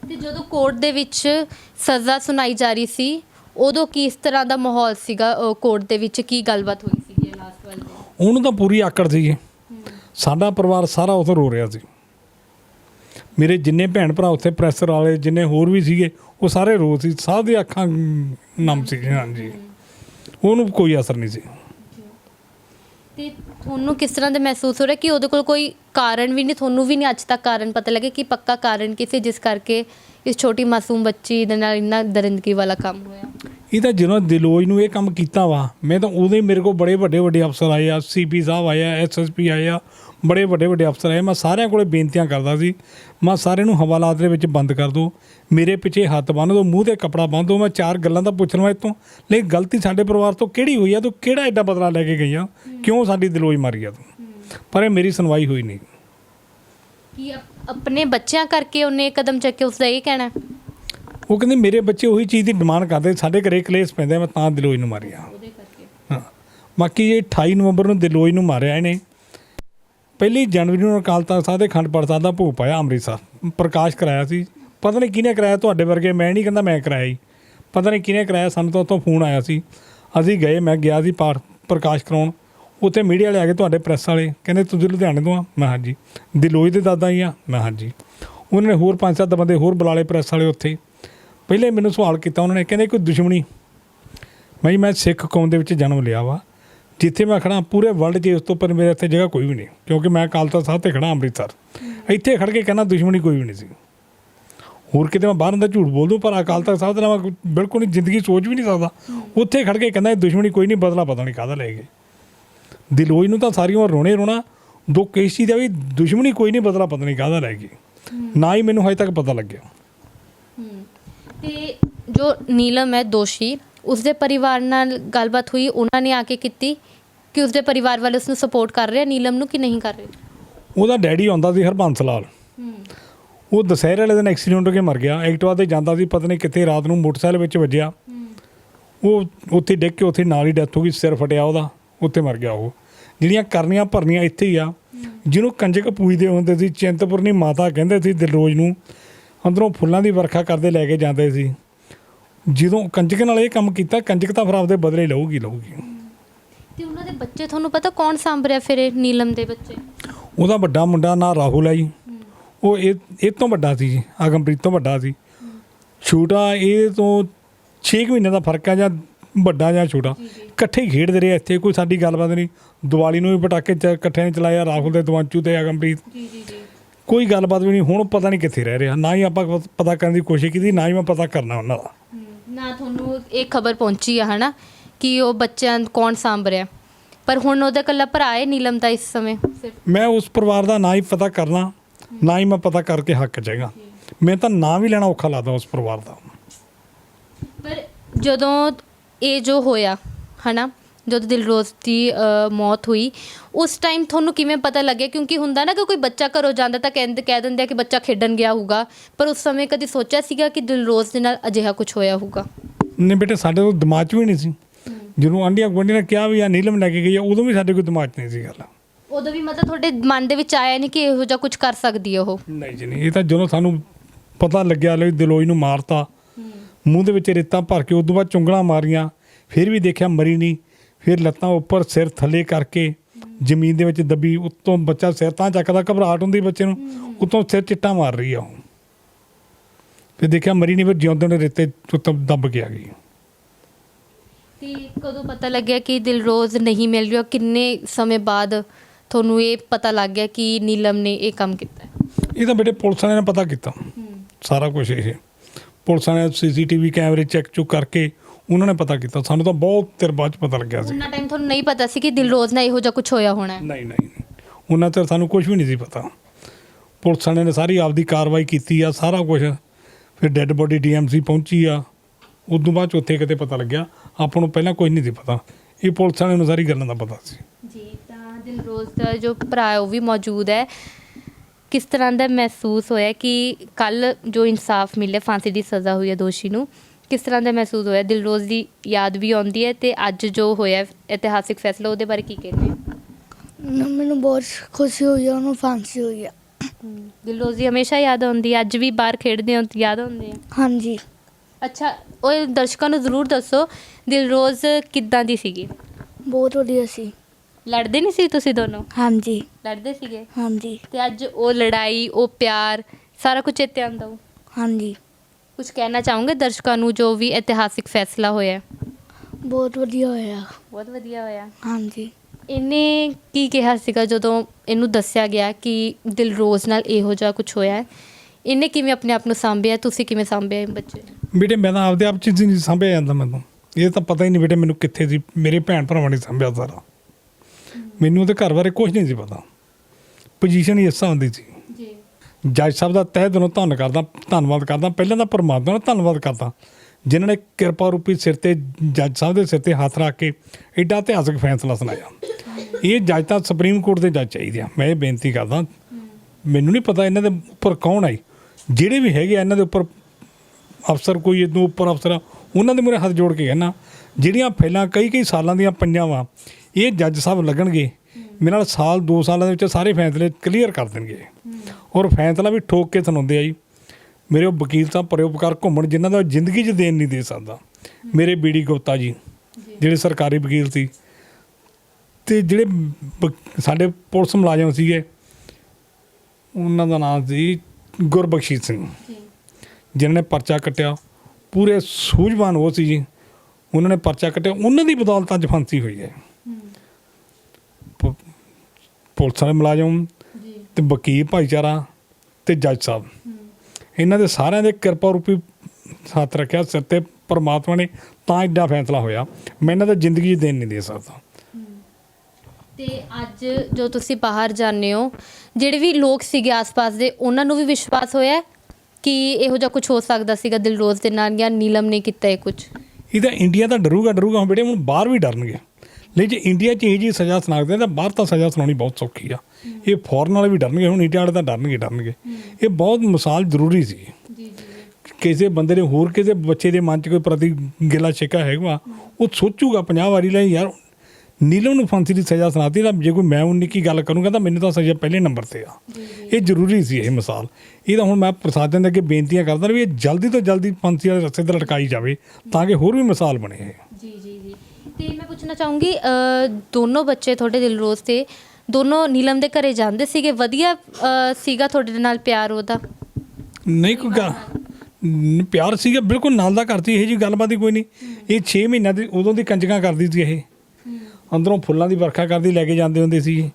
ਤੇ ਜਦੋਂ ਕੋਰਟ ਦੇ ਵਿੱਚ ਸਜ਼ਾ ਸੁਣਾਈ ਜਾ ਰਹੀ ਸੀ, ਉਦੋਂ ਕਿਸ ਤਰ੍ਹਾਂ ਦਾ ਮਾਹੌਲ ਸੀਗਾ ਕੋਰਟ ਦੇ ਵਿੱਚ? ਕੀ ਗੱਲਬਾਤ ਹੋਈ ਸੀਗੀ ਲਾਸਟ ਵਾਲੇ? ਉਹਨੂੰ ਤਾਂ ਪੂਰੀ ਆਕੜ ਸੀਗੀ। ਸਾਡਾ ਪਰਿਵਾਰ ਸਾਰਾ ਉੱਥੇ ਰੋ ਰਿਹਾ ਸੀ। ਮੇਰੇ ਜਿੰਨੇ ਭੈਣ ਭਰਾ ਉੱਥੇ ਪ੍ਰੈਸਰ ਵਾਲੇ, ਜਿੰਨੇ ਹੋਰ ਵੀ ਸੀਗੇ, ਉਹ ਸਾਰੇ ਰੋ ਸੀ। ਸਭ ਦੀਆਂ ਅੱਖਾਂ ਨਮ ਸੀ ਹਾਂਜੀ। ਉਹਨੂੰ ਕੋਈ ਅਸਰ ਨਹੀਂ ਸੀ। ਤੇ ਤੁਹਾਨੂੰ ਕਿਸ ਤਰ੍ਹਾਂ ਦਾ ਮਹਿਸੂਸ ਹੋ ਰਿਹਾ ਕਿ ਉਹਦੇ ਕੋਲ ਕੋਈ ਕਾਰਨ ਵੀ ਨਹੀਂ, ਤੁਹਾਨੂੰ ਵੀ ਨਹੀਂ ਅੱਜ ਤੱਕ ਕਾਰਨ ਪਤਾ ਲੱਗੇ ਕਿ ਪੱਕਾ ਕਾਰਨ ਕੀ ਸੀ, ਜਿਸ ਕਰਕੇ ਇਸ ਛੋਟੀ ਮਾਸੂਮ ਬੱਚੀ ਦੇ ਨਾਲ ਇੰਨਾ ਦਰਿੰਦਗੀ ਵਾਲਾ ਕੰਮ ਹੋਇਆ? ਇਹ ਤਾਂ ਜਦੋਂ ਦਿਲੋਜ ਨੂੰ ਇਹ ਕੰਮ ਕੀਤਾ ਵਾ, ਮੈਂ ਤਾਂ ਉਦੋਂ ਹੀ ਮੇਰੇ ਕੋਲ ਬੜੇ ਵੱਡੇ ਵੱਡੇ ਅਫਸਰ ਆਏ ਆ ਸੀਪੀ ਸਾਹਿਬ ਆਏ ਆ ਐਸਐਸਪੀ ਆਏ ਆ ਬੜੇ ਵੱਡੇ ਵੱਡੇ ਅਫਸਰ ਆਏ। ਮੈਂ ਸਾਰਿਆਂ ਕੋਲੇ ਬੇਨਤੀਆਂ ਕਰਦਾ ਸੀ ਮੈਂ ਸਾਰਿਆਂ ਨੂੰ ਹਵਾਲਾਤ ਦੇ ਵਿੱਚ ਬੰਦ ਕਰ ਦਿਓ ਮੇਰੇ ਪਿੱਛੇ ਹੱਥ ਬੰਨ੍ਹ ਦਿਓ ਮੂੰਹ ਤੇ ਕੱਪੜਾ ਬੰਨ੍ਹ ਦਿਓ ਮੈਂ ਚਾਰ ਗੱਲਾਂ ਤਾਂ ਪੁੱਛ ਲਵਾਂ ਇਤੋਂ ਲੇਕਿਨ ਗਲਤੀ ਸਾਡੇ ਪਰਿਵਾਰ ਤੋਂ ਕਿਹੜੀ ਹੋਈ ਆ? ਤੂੰ ਕਿਹੜਾ ਐਡਾ ਬਦਲਾ ਲੈ ਕੇ ਗਈ ਆ? ਕਿਉਂ ਸਾਡੀ ਦਿਲੋਜ ਮਾਰੀ ਆ ਤੂੰ? ਪਰ ਇਹ ਮੇਰੀ ਸੁਣਵਾਈ ਹੋਈ ਨਹੀਂ। ਕਿ ਆਪਣੇ ਬੱਚਿਆਂ ਕਰਕੇ ਉਹਨੇ ਇਹ ਕਦਮ ਚੱਕਿਆ ਉਸ ਦਾ ਇਹ ਕਹਿਣਾ? ਹੈ? ਉਹ ਕਹਿੰਦੇ ਮੇਰੇ ਬੱਚੇ ਉਹੀ ਚੀਜ਼ ਦੀ ਡਿਮਾਂਡ ਕਰਦੇ ਸਾਡੇ ਘਰੇ ਕਲੇਸ਼ ਪੈਂਦੇ ਮੈਂ ਤਾਂ ਦਿਲੋਜ ਨੂੰ ਮਾਰਿਆ। ਉਹਦੇ ਕਰਕੇ। ਹਾਂ। ਬਾਕੀ ਇਹ 28 ਨਵੰਬਰ ਨੂੰ ਦਿਲੋਜ ਨੂੰ ਮਾਰਿਆ ਇਹਨੇ। ਪਹਿਲੀ ਜਨਵਰੀ ਨੂੰ ਅਕਾਲ ਤਖਤ ਸਾਹਿਬ ਦੇ ਖੰਡ ਪਾਠ ਸਾਹਿਬ ਦਾ ਭੋਗ ਪਾਇਆ, ਅੰਮ੍ਰਿਤਸਰ। ਪ੍ਰਕਾਸ਼ ਕਰਾਇਆ ਸੀ। ਪਤਾ ਨਹੀਂ ਕਿਹਨੇ ਕਰਾਇਆ ਤੁਹਾਡੇ ਵਰਗੇ, ਮੈਂ ਨਹੀਂ ਕਹਿੰਦਾ ਮੈਂ ਕਰਾਇਆ ਜੀ। ਪਤਾ ਨਹੀਂ ਕਿਹਨੇ ਕਰਾਇਆ, ਸਾਨੂੰ ਤਾਂ ਉੱਥੋਂ ਫੋਨ ਆਇਆ ਸੀ। ਅਸੀਂ ਗਏ, ਮੈਂ ਗਿਆ ਸੀ ਪਾਠ ਪ੍ਰਕਾਸ਼ ਕਰਾਉਣ। ਉੱਥੇ ਮੀਡੀਆ ਵਾਲੇ ਆ ਗਏ ਤੁਹਾਡੇ ਪ੍ਰੈਸ ਵਾਲੇ, ਕਹਿੰਦੇ, ਤੁਸੀਂ ਲੁਧਿਆਣੇ ਤੋਂ ਆ? ਮੈਂ ਹਾਂਜੀ। ਦਿਲੋਈ ਦੇ ਦਾਦਾ ਹੀ ਆ? ਮੈਂ ਹਾਂਜੀ। ਉਹਨਾਂ ਨੇ ਹੋਰ ਪੰਜ ਸੱਤ ਬੰਦੇ ਹੋਰ ਬੁਲਾਲੇ ਪ੍ਰੈਸ ਵਾਲੇ ਉੱਥੇ। ਪਹਿਲੇ ਮੈਨੂੰ ਸਵਾਲ ਕੀਤਾ ਉਹਨਾਂ ਨੇ, ਕਹਿੰਦੇ, ਕੋਈ ਦੁਸ਼ਮਣੀ? ਮੈਂ ਮੈਂ ਸਿੱਖ ਕੌਮ ਦੇ ਵਿੱਚ ਜਨਮ ਲਿਆ ਵਾ। ਜਿੱਥੇ ਮੈਂ ਖੜਾ ਪੂਰੇ ਵਰਲਡ 'ਚ ਇਸ ਤੋਂ ਉੱਪਰ ਮੇਰੇ ਇੱਥੇ ਜਗ੍ਹਾ ਕੋਈ ਵੀ ਨਹੀਂ ਕਿਉਂਕਿ ਮੈਂ ਅਕਾਲ ਤਖਤ ਸਾਹਿਬ ਤੇ ਖੜਾ ਅੰਮ੍ਰਿਤਸਰ। ਇੱਥੇ ਖੜ ਕੇ ਕਹਿੰਦਾ ਦੁਸ਼ਮਣੀ ਕੋਈ ਵੀ ਨਹੀਂ ਸੀ। ਹੋਰ ਕਿਤੇ ਮੈਂ ਬਾਹਰ ਅੰਦਰ ਝੂਠ ਬੋਲ ਦੂੰ ਪਰ ਅਕਾਲ ਤਖਤ ਸਾਹਿਬ ਦੇ ਮੈਂ ਬਿਲਕੁਲ ਨਹੀਂ ਜ਼ਿੰਦਗੀ ਸੋਚ ਵੀ ਨਹੀਂ ਸਕਦਾ। ਉੱਥੇ ਖੜ ਕੇ ਕਹਿੰਦਾ ਇਹ ਦੁਸ਼ਮਣੀ ਕੋਈ ਨਹੀਂ ਬਦਲਾ ਪਤਾ ਨਹੀਂ ਕਾਹਦਾ ਲੈ ਗਏ। ਦਿਲੋਈ ਨੂੰ ਤਾਂ ਸਾਰੀ ਉਮਰ ਰੋਣੇ ਰੋਣਾ ਦੋ ਕੇਸੀ ਦਾ ਵੀ ਦੁਸ਼ਮਣੀ ਕੋਈ ਨਹੀਂ ਬਦਲਾ ਪਤਾ ਨਹੀਂ ਕਾਹਦਾ ਲੈ ਗਏ ਨਾ ਹੀ ਮੈਨੂੰ ਹਜੇ ਤੱਕ ਪਤਾ ਲੱਗਿਆ। ਤੇ ਜੋ ਨੀਲਮ ਹੈ ਦੋਸ਼ੀ ਉਸਦੇ ਪਰਿਵਾਰ ਨਾਲ ਗੱਲਬਾਤ ਹੋਈ ਉਹਨਾਂ ਨੇ ਆ ਕੇ ਕੀਤੀ ਕਿ ਉਸਦੇ ਪਰਿਵਾਰ ਵਾਲੇ ਉਸ ਨੂੰ ਸਪੋਰਟ ਕਰ ਰਹੇ ਆ ਨੀਲਮ ਨੂੰ ਕਿ ਨਹੀਂ ਕਰ ਰਹੇ? ਉਹਦਾ ਡੈਡੀ ਆਉਂਦਾ ਸੀ ਹਰਬੰਸ ਲਾਲ। ਉਹ ਦੁਸਹਿਰੇ ਵਾਲੇ ਦਿਨ ਐਕਸੀਡੈਂਟ ਹੋ ਕੇ ਮਰ ਗਿਆ। ਐਕਟਿਵਾ ਤੇ ਜਾਂਦਾ ਸੀ ਪਤਾ ਨਹੀਂ ਕਿੱਥੇ ਰਾਤ ਨੂੰ ਮੋਟਰਸਾਈਕਲ ਵਿੱਚ ਵੱਜਿਆ। ਉਹ ਉੱਥੇ ਡਿੱਗ ਕੇ ਉੱਥੇ ਨਾਲ ਹੀ ਡੈਥ ਹੋ ਗਈ ਸਿਰ ਫਟਿਆ ਉਹਦਾ ਉੱਥੇ ਮਰ ਗਿਆ ਉਹ। ਜਿਹੜੀਆਂ ਕਰਨੀਆਂ ਭਰਨੀਆਂ ਇੱਥੇ ਹੀ ਆ। ਜਿਹਨੂੰ ਕੰਜਕ ਪੂਜਦੇ ਹੁੰਦੇ ਸੀ ਚਿੰਤਪੁਰਨੀ ਮਾਤਾ ਕਹਿੰਦੇ ਸੀ ਦਿਲਰੋਜ ਨੂੰ ਅੰਦਰੋਂ ਫੁੱਲਾਂ ਦੀ ਵਰਖਾ ਕਰਦੇ ਲੈ ਕੇ ਜਾਂਦੇ ਸੀ। ਜਦੋਂ ਕੰਜਕ ਨਾਲ ਇਹ ਕੰਮ ਕੀਤਾ ਕੰਜਕ ਤਾਂ ਫਿਰ ਆਪਦੇ ਬਦਲੇ ਲਊਗੀ ਲਊਗੀ। ਤੇ ਉਹਨਾਂ ਦੇ ਬੱਚੇ ਤੁਹਾਨੂੰ ਪਤਾ ਕੌਣ ਸਾਂਭ ਰਿਹਾ ਫਿਰ ਇਹ ਨੀਲਮ ਦੇ ਬੱਚੇ? ਉਹਦਾ ਵੱਡਾ ਮੁੰਡਾ ਨਾਂ ਰਾਹੁਲ ਹੈ ਜੀ। ਉਹ ਇਹ ਇਹ ਤੋਂ ਵੱਡਾ ਸੀ ਜੀ ਆਗਮਪ੍ਰੀਤ ਤੋਂ ਵੱਡਾ ਸੀ। ਛੋਟਾ ਇਹ ਤੋਂ 6 ਮਹੀਨੇ ਦਾ ਫ਼ਰਕ ਆ ਜਾਂ ਵੱਡਾ ਜਾਂ ਛੋਟਾ। ਇਕੱਠੇ ਹੀ ਖੇਡਦੇ ਰਹੇ ਇੱਥੇ ਕੋਈ ਸਾਡੀ ਗੱਲਬਾਤ ਨਹੀਂ। ਦੀਵਾਲੀ ਨੂੰ ਵੀ ਪਟਾਕੇ ਚ ਇਕੱਠੇ ਨੇ ਚਲਾਇਆ ਰਾਹੁਲ ਦੇ ਦਵਾਂਚੂ ਤੇ ਆਗਮਪ੍ਰੀਤ। ਜੀ ਜੀ ਜੀ। ਕੋਈ ਗੱਲਬਾਤ ਵੀ ਨਹੀਂ ਹੁਣ ਪਤਾ ਨਹੀਂ ਕਿੱਥੇ ਰਹਿ ਰਿਹਾ। ਨਾ ਹੀ ਆਪਾਂ ਪਤਾ ਕਰਨ ਦੀ ਕੋਸ਼ਿਸ਼ ਕੀਤੀ ਨਾ ਹੀ ਮੈਂ ਪਤਾ ਕਰਨਾ ਉਹਨਾਂ ਦਾ। ਨਾ ਤੁਹਾਨੂੰ ਇਹ ਖਬਰ ਪਹੁੰਚੀ ਆ ਹਨਾ ਕਿ ਉਹ ਬੱਚਿਆਂ ਨੂੰ ਕੌਣ ਸਾਂਭ ਰਿਹਾ। ਪਰ ਹੁਣ ਉਹਦਾ ਇਕੱਲਾ ਭਰਾ ਹੈ ਨੀਲਮ ਦਾ ਇਸ ਸਮੇਂ। ਸਿਰਫ ਮੈਂ ਉਸ ਪਰਿਵਾਰ ਦਾ ਨਾ ਹੀ ਪਤਾ ਕਰਨਾ ਨਾ ਹੀ ਮੈਂ ਪਤਾ ਕਰਕੇ ਹੱਕ ਚਾਹੀਦਾ ਮੈਂ ਤਾਂ ਨਾਂ ਵੀ ਲੈਣਾ ਔਖਾ ਲੱਗਦਾ ਉਸ ਪਰਿਵਾਰ ਦਾ। ਪਰ ਜਦੋਂ ਇਹ ਜੋ ਹੋਇਆ ਹਨਾ ਜਦੋਂ ਦਿਲਰੋਜ਼ ਦੀ ਅ, ਮੌਤ ਹੋਈ ਉਸ ਟਾਈਮ ਤੁਹਾਨੂੰ ਕਿਵੇਂ ਪਤਾ ਲੱਗਿਆ? ਕਿਉਂਕਿ ਹੁੰਦਾ ਨਾ ਕਿ ਕੋਈ ਬੱਚਾ ਘਰੋਂ ਜਾਂਦਾ ਤਾਂ ਕਹਿੰਦੇ ਕਹਿ ਦਿੰਦੇ ਆ ਕਿ ਬੱਚਾ ਖੇਡਣ ਗਿਆ ਹੋਊਗਾ ਪਰ ਉਸ ਸਮੇਂ ਕਦੀ ਸੋਚਿਆ ਸੀਗਾ ਕਿ ਦਿਲਰੋਜ਼ ਦੇ ਨਾਲ ਅਜਿਹਾ ਕੁਝ ਹੋਇਆ ਹੋਊਗਾ? ਨਹੀਂ ਬੇਟੇ ਸਾਡੇ ਕੋਲ ਦਿਮਾਗ 'ਚ ਵੀ ਨਹੀਂ ਸੀ। ਜਦੋਂ ਆਂਡੀਆਂ ਗੁਆਂਢੀਆਂ ਨੇ ਕਿਹਾ ਵੀ ਆ ਨੀਲਮ ਲੈ ਕੇ ਗਈ ਆ ਉਦੋਂ ਵੀ ਸਾਡੇ ਕੋਲ ਦਿਮਾਗ 'ਚ ਨਹੀਂ ਸੀ ਗੱਲ। ਉਦੋਂ ਵੀ ਮਤਲਬ ਤੁਹਾਡੇ ਮਨ ਦੇ ਵਿੱਚ ਆਇਆ ਨਹੀਂ ਕਿ ਇਹੋ ਜਿਹਾ ਕੁਝ ਕਰ ਸਕਦੀ ਹੈ ਉਹ? ਨਹੀਂ ਜੀ ਨਹੀਂ ਇਹ ਤਾਂ ਜਦੋਂ ਸਾਨੂੰ ਪਤਾ ਲੱਗਿਆ ਲੈ ਦਿਲੋਈ ਨੂੰ ਮਾਰਤਾ ਮੂੰਹ ਦੇ ਵਿੱਚ ਰੇਤਾ ਭਰ ਕੇ ਉਦੋਂ ਬਾਅਦ ਚੁੰਗਲਾਂ ਮਾਰੀਆਂ ਫਿਰ ਵੀ ਦੇਖਿਆ ਮਰੀ ਨਹੀਂ। ਫਿਰ ਲੱਤਾਂ ਉੱਪਰ ਸਿਰ ਥੱਲੇ ਕਰਕੇ ਜ਼ਮੀਨ ਦੇ ਵਿੱਚ ਦੱਬੀ ਉੱਤੋਂ ਬੱਚਾ ਸਿਰ ਤਾਂ ਚੱਕਦਾ ਘਬਰਾਹਟ ਹੁੰਦੀ ਬੱਚੇ ਨੂੰ। ਉੱਤੋਂ ਸਿਰ ਚਿੱਟਾ ਮਾਰ ਰਹੀ ਆ ਉਹ। ਫਿਰ ਦੇਖਿਆ ਮਰੀ ਨਹੀਂ ਫਿਰ ਜਿਉਂਦੇ ਨੇ ਰੇਤੇ ਉੱਤੋਂ ਦੱਬ ਕੇ ਆ ਗਈ। ਤੇ ਕਦੋਂ ਪਤਾ ਲੱਗਿਆ ਕਿ ਦਿਲਰੋਜ਼ ਨਹੀਂ ਮਿਲ ਰਿਹਾ? ਕਿੰਨੇ ਸਮੇਂ ਬਾਅਦ ਤੁਹਾਨੂੰ ਇਹ ਪਤਾ ਲੱਗ ਗਿਆ ਕਿ ਨੀਲਮ ਨੇ ਇਹ ਕੰਮ ਕੀਤਾ? ਇਹ ਤਾਂ ਬੇਟੇ ਪੁਲਿਸ ਵਾਲਿਆਂ ਨੇ ਪਤਾ ਕੀਤਾ। ਸਾਰਾ ਕੁਝ ਇਹ। ਪੁਲਿਸ ਨੇ ਸੀਸੀਟੀਵੀ ਕੈਮਰੇ ਚੈੱਕ ਚੁੱਕ ਕਰਕੇ ਉਹਨਾਂ ਨੇ ਪਤਾ ਕੀਤਾ ਸਾਨੂੰ ਤਾਂ ਬਹੁਤ ਚਿਰ ਬਾਅਦ 'ਚ ਪਤਾ ਲੱਗਿਆ ਸੀ। ਉਹਨਾਂ ਟਾਈਮ ਤੁਹਾਨੂੰ ਨਹੀਂ ਪਤਾ ਸੀ ਕਿ ਦਿਲਰੋਜ਼ ਨਾਲ ਇਹੋ ਜਿਹਾ ਕੁਝ ਹੋਇਆ ਹੋਣਾ ਹੈ। ਨਹੀਂ ਨਹੀਂ। ਉਹਨਾਂ ਤੇ ਸਾਨੂੰ ਕੁਝ ਵੀ ਨਹੀਂ ਸੀ ਪਤਾ। ਪੁਲਿਸ ਵਾਲਿਆਂ ਨੇ ਸਾਰੀ ਆਪਦੀ ਕਾਰਵਾਈ ਕੀਤੀ ਆ ਸਾਰਾ ਕੁਝ ਫਿਰ ਡੈੱਡ ਬੋਡੀ ਡੀਐਮਸੀ ਪਹੁੰਚੀ ਆ। ਉਦੋਂ ਬਾਅਦ 'ਚ ਉੱਥੇ ਕਿਤੇ ਪਤਾ ਲੱਗਿਆ ਆਪਾਂ ਨੂੰ ਪਹਿਲਾਂ ਕੁਝ ਨਹੀਂ ਸੀ ਪਤਾ। ਇਹ ਪੁਲਿਸ ਵਾਲਿਆਂ ਨੂੰ ਸਾਰੀ ਗੱਲਾਂ ਦਾ ਪਤਾ ਸੀ। ਜੀ ਤਾਂ ਦਿਲਰੋਜ਼ ਦਾ ਜੋ ਭਰਾ ਹੈ ਉਹ ਵੀ ਮੌਜੂਦ ਹੈ। ਕਿਸ ਤਰ੍ਹਾਂ ਦਾ ਮਹਿਸੂਸ ਹੋਇਆ ਕਿ ਕੱਲ ਜੋ ਇਨਸਾਫ ਮਿਲਿਆ ਫਾਂਸੀ ਦੀ ਸਜ਼ਾ ਹੋਈ ਹੈ ਦੋਸ਼ੀ ਨੂੰ? ਕਿਸ ਤਰ੍ਹਾਂ ਦਾ ਮਹਿਸੂਸ ਹੋਇਆ? ਦਿਲਰੋਜ਼ ਦੀ ਯਾਦ ਵੀ ਆਉਂਦੀ ਹੈ ਤੇ ਅੱਜ ਜੋ ਹੋਇਆ ਇਤਿਹਾਸਿਕ ਫੈਸਲਾ ਉਹਦੇ ਬਾਰੇ ਕੀ ਕਹਿੰਦੇ ਹੋ? ਨਾ ਮੈਨੂੰ ਬਹੁਤ ਖੁਸ਼ੀ ਹੋਈ ਆ ਉਹਨੂੰ ਫਾਂਸੀ ਹੋਈ ਆ। ਦਿਲਰੋਜ਼ ਦੀ ਹਮੇਸ਼ਾ ਯਾਦ ਆਉਂਦੀ ਹੈ ਅੱਜ ਵੀ ਬਾਹਰ ਖੇਡਦੇ ਹੋ ਤਾਂ ਯਾਦ ਆਉਂਦੇ ਆ? ਹਾਂਜੀ। ਅੱਛਾ ਉਹ ਦਰਸ਼ਕਾਂ ਨੂੰ ਜ਼ਰੂਰ ਦੱਸੋ ਦਿਲਰੋਜ਼ ਕਿੱਦਾਂ ਦੀ ਸੀਗੀ? ਬਹੁਤ ਵਧੀਆ ਸੀ। ਲੜਦੇ ਨਹੀਂ ਸੀ ਤੁਸੀਂ ਦੋਨੋਂ? ਹਾਂਜੀ। ਲੜਦੇ ਸੀਗੇ? ਹਾਂਜੀ। ਤੇ ਅੱਜ ਉਹ ਲੜਾਈ ਉਹ ਪਿਆਰ ਸਾਰਾ ਕੁਝ ਇੱਥੇ ਆਉਂਦਾ ਹਾਂਜੀ। ਕੁਝ ਕਹਿਣਾ ਚਾਹੋਗੇ ਦਰਸ਼ਕਾਂ ਨੂੰ ਜੋ ਵੀ ਇਤਿਹਾਸਿਕ ਫੈਸਲਾ ਹੋਇਆ? ਹੈ? ਬਹੁਤ ਵਧੀਆ ਹੋਇਆ। ਬਹੁਤ ਵਧੀਆ ਹੋਇਆ। ਹਾਂਜੀ। ਇਹਨੇ ਕੀ ਕਿਹਾ ਸੀਗਾ ਜਦੋਂ ਇਹਨੂੰ ਦੱਸਿਆ ਗਿਆ ਕਿ ਦਿਲਰੋਜ਼ ਨਾਲ ਇਹੋ ਜਿਹਾ ਕੁਝ ਹੋਇਆ ਹੈ? ਇਹਨੇ ਕਿਵੇਂ ਆਪਣੇ ਆਪ ਨੂੰ ਸੰਭਿਆ? ਤੁਸੀਂ ਕਿਵੇਂ ਸੰਭਿਆ ਬੱਚੇ? ਬੇਟੇ ਮੈਂ ਤਾਂ ਆਪਦੇ ਆਪ ਚ ਨਹੀਂ ਸੰਭਿਆ ਜਾਂਦਾ ਮੈਨੂੰ। ਇਹ ਤਾਂ ਪਤਾ ਹੀ ਨਹੀਂ ਬੇਟੇ ਮੈਨੂੰ ਕਿੱਥੇ ਸੀ। ਮੇਰੇ ਭੈਣ ਭਰਾਵਾਂ ਨੇ ਸੰਭਿਆ ਸਾਰਾ। ਮੈਨੂੰ ਉਹਦੇ ਘਰ ਬਾਰੇ ਕੁਝ ਨਹੀਂ ਸੀ ਪਤਾ। ਪੋਜੀਸ਼ਨ ਹੀ ਇਸ ਤਰ੍ਹਾਂ ਦੀ ਸੀ। ਜੱਜ ਸਾਹਿਬ ਦਾ ਤਹਿ ਦਿਲੋਂ ਧੰਨ ਕਰਦਾ, ਧੰਨਵਾਦ ਕਰਦਾ। ਪਹਿਲਾਂ ਤਾਂ ਪਰਮਾਤਮਾ ਦਾ ਧੰਨਵਾਦ ਕਰਦਾ, ਜਿਨ੍ਹਾਂ ਨੇ ਕਿਰਪਾ ਰੂਪੀ ਸਿਰ ਤੇ ਜੱਜ ਸਾਹਿਬ ਦੇ ਸਿਰ ਤੇ ਹੱਥ ਰੱਖ ਕੇ ਐਡਾ ਇਤਿਹਾਸਕ ਫੈਸਲਾ ਸੁਣਾਇਆ। ਇਹ ਜੱਜ ਤਾਂ ਸੁਪਰੀਮ ਕੋਰਟ ਦੇ ਜੱਜ ਚਾਹੀਦੇ ਆ। ਮੈਂ ਇਹ ਬੇਨਤੀ ਕਰਦਾ, ਮੈਨੂੰ ਨਹੀਂ ਪਤਾ ਇਹਨਾਂ ਦੇ ਉੱਪਰ ਕੌਣ ਆਈ ਜਿਹੜੇ ਵੀ ਹੈਗੇ ਆ, ਇਹਨਾਂ ਦੇ ਉੱਪਰ ਅਫਸਰ ਕੋਈ ਇਦੋਂ ਉੱਪਰ ਅਫਸਰ ਉਹਨਾਂ ਦੇ ਮੂਹਰੇ ਹੱਥ ਜੋੜ ਕੇ ਕਹਿਣਾ, ਜਿਹੜੀਆਂ ਫੈਲਾਂ ਕਈ ਕਈ ਸਾਲਾਂ ਦੀਆਂ ਪੰਜਾਂ ਵਾ, ਇਹ ਜੱਜ ਸਾਹਿਬ ਲੱਗਣਗੇ ਮੇਰੇ ਨਾਲ ਸਾਲ 2 ਸਾਲਾਂ ਦੇ ਵਿੱਚ ਸਾਰੇ ਫੈਸਲੇ ਕਲੀਅਰ ਕਰ ਦੇਣਗੇ। ਔਰ ਫੈਸਲਾ ਵੀ ਠੋਕ ਕੇ ਸੁਣਾਉਂਦੇ ਆ ਜੀ। ਮੇਰੇ ਉਹ ਵਕੀਲ ਸਾਹਿਬ ਪਰਉਪਕਾਰ ਘੁੰਮਣ ਜਿਨ੍ਹਾਂ ਦਾ ਜ਼ਿੰਦਗੀ 'ਚ ਦੇਣ ਨਹੀਂ ਦੇ ਸਕਦਾ। ਮੇਰੇ ਬੀੜੀ ਗੁਪਤਾ ਜੀ ਜਿਹੜੇ ਸਰਕਾਰੀ ਵਕੀਲ ਸੀ। ਤੇ ਜਿਹੜੇ ਸਾਡੇ ਪੁਲਿਸ ਮੁਲਾਜ਼ਮ ਸੀਗੇ ਉਹਨਾਂ ਦਾ ਨਾਮ ਸੀ ਗੁਰਬਖਸ਼ੀਤ ਸਿੰਘ। ਜਿਨ੍ਹਾਂ ਨੇ ਪਰਚਾ ਕੱਟਿਆ। ਪੂਰੇ ਸੂਝਵਾਨ ਉਹ ਸੀ ਜੀ। ਉਹਨਾਂ ਨੇ ਪਰਚਾ ਕੱਟਿਆ। ਉਹਨਾਂ ਦੀ ਬਦੌਲਤ ਅੱਜ ਫਾਂਸੀ ਹੋਈ ਹੈ। ਪੁਲਿਸ ਵਾਲੇ ਮੁਲਾਜ਼ਮ ਜੀ। ਤੇ ਵਕੀਲ ਭਾਈਚਾਰਾ ਤੇ ਜੱਜ ਸਾਹਿਬ। ਇਹਨਾਂ ਦੇ ਸਾਰਿਆਂ ਦੇ ਕਿਰਪਾ ਰੂਪੀ ਸਾਥ ਰੱਖਿਆ ਸਿਰ ਤੇ ਪਰਮਾਤਮਾ ਨੇ ਤਾਂ ਐਡਾ ਫੈਸਲਾ ਹੋਇਆ। ਮੈਂ ਇਹਨਾਂ ਦਾ ਜ਼ਿੰਦਗੀ ਦੇਣ ਨਹੀਂ ਦੇ ਸਕਦਾ। ਤੇ ਅੱਜ ਜੋ ਤੁਸੀਂ ਬਾਹਰ ਜਾਂਦੇ ਹੋ ਜਿਹੜੇ ਵੀ ਲੋਕ ਸੀਗੇ ਆਸ-ਪਾਸ ਦੇ ਉਹਨਾਂ ਨੂੰ ਵੀ ਵਿਸ਼ਵਾਸ ਹੋਇਆ ਕਿ ਇਹੋ ਜਿਹਾ ਕੁਝ ਹੋ ਸਕਦਾ ਸੀਗਾ ਦਿਲਰੋਜ਼ ਦੇ ਨਾਲ ਜਾਂ ਨੀਲਮ ਨੇ ਕੀਤਾ ਇਹ ਕੁਝ ਇਹ ਤਾਂ ਇੰਡੀਆ ਤਾਂ ਡਰੂਗਾ ਡਰੂਗਾ ਹੁਣ ਬੇਟੇ ਹੁਣ ਬਾਹਰ ਵੀ ਡਰਨਗੇ। ਲੈ ਜੇ ਇੰਡੀਆ 'ਚ ਇਹ ਜੀ ਸਜ਼ਾ ਸੁਣਾਉਂਦੇ ਤਾਂ ਬਾਹਰ ਤਾਂ ਸਜ਼ਾ ਸੁਣਾਉਣੀ ਬਹੁਤ ਸੌਖੀ ਆ। ਇਹ ਫੋਰਨ ਵਾਲੇ ਵੀ ਡਰਨਗੇ ਹੁਣ ਇੰਡੀਆ ਵਾਲੇ ਤਾਂ ਡਰਨਗੇ ਡਰਨਗੇ। ਇਹ ਬਹੁਤ ਮਿਸਾਲ ਜ਼ਰੂਰੀ ਸੀ। ਜੀ ਜੀ। ਕਿਸੇ ਬੰਦੇ ਨੇ ਹੋਰ ਕਿਸੇ ਬੱਚੇ ਦੇ ਮਨ 'ਚ ਕੋਈ ਪ੍ਰਤੀ ਗਿਲਾ ਸ਼ਿਕਾ ਹੈਗਾ ਉਹ ਸੋਚੂਗਾ 50 ਵਾਰੀ ਲੈ ਯਾਰ ਨੀਲਮ ਨੂੰ ਫਾਂਸੀ ਦੀ ਸਜ਼ਾ ਸੁਣਾਤੀ ਤਾਂ ਜੇ ਕੋਈ ਮੈਂ ਉਨੀ ਕੀ ਗੱਲ ਕਰੂੰਗਾ ਤਾਂ ਮੈਨੂੰ ਤਾਂ ਸਜ਼ਾ ਪਹਿਲੇ ਨੰਬਰ ਤੇ ਆ। ਇਹ ਜ਼ਰੂਰੀ ਸੀ ਇਹ ਮਿਸਾਲ। ਇਹ ਤਾਂ ਹੁਣ ਮੈਂ ਪ੍ਰਸ਼ਾਸਨ ਦੇ ਅੱਗੇ ਬੇਨਤੀਆਂ ਕਰਦਾ ਵੀ ਇਹ ਜਲਦੀ ਤੋਂ ਜਲਦੀ ਫਾਂਸੀ ਵਾਲੇ ਰਸਤੇ ਤੇ ਲਟਕਾਈ ਜਾਵੇ ਤਾਂ ਕਿ ਹੋਰ ਵੀ ਮਿਸਾਲ ਬਣੇ ਜੀ ਜੀ ਜੀ। ਤੇ ਮੈਂ ਪੁੱਛਣਾ ਚਾਹੂੰਗੀ ਅ, ਦੋਨੋਂ ਬੱਚੇ ਤੁਹਾਡੇ ਦਿਲਰੋਜ਼ ਤੇ ਦੋਨੋਂ ਨੀਲਮ ਦੇ ਘਰੇ ਜਾਂਦੇ ਸੀਗੇ? ਵਧੀਆ ਅ, ਸੀਗਾ ਤੁਹਾਡੇ ਨਾਲ ਪਿਆਰ ਉਹਦਾ? ਨਹੀਂ ਕੋਈ ਗੱਲ ਨ- ਪਿਆਰ ਸੀਗਾ ਬਿਲਕੁਲ ਨਾਲ ਦਾ ਕਰਦੀ ਇਹ ਜੀ ਗੱਲਬਾਤ ਹੀ ਕੋਈ ਨਹੀਂ। ਇਹ 6 ਮਹੀਨਿਆਂ ਦੀ ਉਦੋਂ ਦੀ ਕੰਜਕਾਂ ਕਰਦੀ ਸੀ ਇਹ। ਅੰਦਰੋਂ ਫੁੱਲਾਂ ਦੀ ਵਰਖਾ ਕਰਦੀ ਲੈ ਕੇ ਜਾਂਦੇ ਹੁੰਦੇ ਸੀ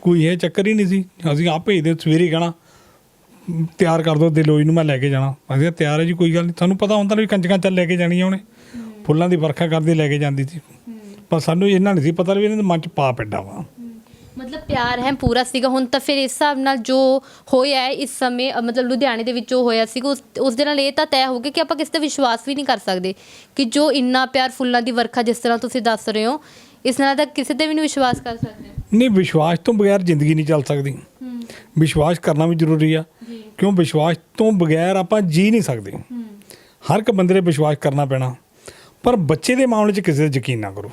ਕੋਈ ਇਹ ਚੱਕਰ ਹੀ ਨਹੀਂ ਸੀ। ਅਸੀਂ ਆਪ ਭੇਜਦੇ ਸਵੇਰੇ ਕਹਿਣਾ ਮ, ਤਿਆਰ ਕਰ ਦੋ ਦਿਲੋਈ ਨੂੰ ਮੈਂ ਲੈ ਕੇ ਜਾਣਾ। ਅਸੀਂ ਕਿਹਾ ਤਿਆਰ ਹੈ ਜੀ ਕੋਈ ਗੱਲ ਨਹੀਂ। ਤੁਹਾਨੂੰ ਪਤਾ ਹੁੰਦਾ ਵੀ ਕੰਜਕਾਂ ਚੱਲ ਲੈ ਕੇ ਜਾਣੀਆਂ ਉਹਨੇ। ਫੁੱਲਾਂ ਦੀ ਵਰਖਾ ਕਰਦੀ ਲੈ ਕੇ ਜਾਂਦੀ ਸੀ। ਪਰ ਸਾਨੂੰ ਇਹਨਾਂ ਨਹੀਂ ਸੀ ਪਤਾ ਵੀ ਇਹਨਾਂ ਦੇ ਮਨ 'ਚ ਪਾਪ ਐਡਾ ਵਾ। ਮਤਲਬ ਪਿਆਰ ਹੈ ਪੂਰਾ ਸੀਗਾ। ਹੁਣ ਤਾਂ ਫਿਰ ਇਸ ਹਿਸਾਬ ਨਾਲ ਜੋ ਹੋਇਆ ਹੈ ਇਸ ਸਮੇਂ ਅ, ਮਤਲਬ ਲੁਧਿਆਣੇ ਦੇ ਵਿੱਚ ਜੋ ਹੋਇਆ ਸੀਗਾ। ਉਸ ਉਸ ਦੇ ਨਾਲ ਇਹ ਤਾਂ ਤੈਅ ਹੋ ਗਿਆ ਕਿ ਆਪਾਂ ਕਿਸੇ ਤੇ ਵਿਸ਼ਵਾਸ ਵੀ ਨਹੀਂ ਕਰ ਸਕਦੇ ਕਿ ਜੋ ਇੰਨਾ ਪਿਆਰ ਫੁੱਲਾਂ ਦੀ ਵਰਖਾ ਜਿਸ ਤਰ੍ਹਾਂ ਤੁਸੀਂ ਦੱਸ ਰਹੇ ਹੋ ਇਸ ਨਾਲ ਤਾਂ ਕਿਸੇ ਤੇ ਵੀ ਨਹੀਂ ਵਿਸ਼ਵਾਸ ਕਰ ਸਕਦੇ। ਨਹੀਂ ਵਿਸ਼ਵਾਸ ਤੋਂ ਬਗੈਰ ਜ਼ਿੰਦਗੀ ਨਹੀਂ ਚੱਲ ਸਕਦੀ। ਹੂੰ। ਵਿਸ਼ਵਾਸ ਕਰਨਾ ਵੀ ਜ਼ਰੂਰੀ ਆ। ਜੀ। ਕਿਉਂ? ਵਿਸ਼ਵਾਸ ਤੋਂ ਬਗੈਰ ਆਪਾਂ ਜੀ ਨਹੀਂ ਸਕਦੇ। ਹੂੰ। ਹਰ ਇੱਕ ਬੰਦੇ 'ਤੇ ਵਿਸ਼ਵਾਸ ਕਰਨਾ ਪੈਣਾ। ਪਰ ਬੱਚੇ ਦੇ ਮਾਮਲੇ 'ਚ ਕਿਸੇ ਤੇ ਯਕੀਨ ਨਾ ਕਰੋ।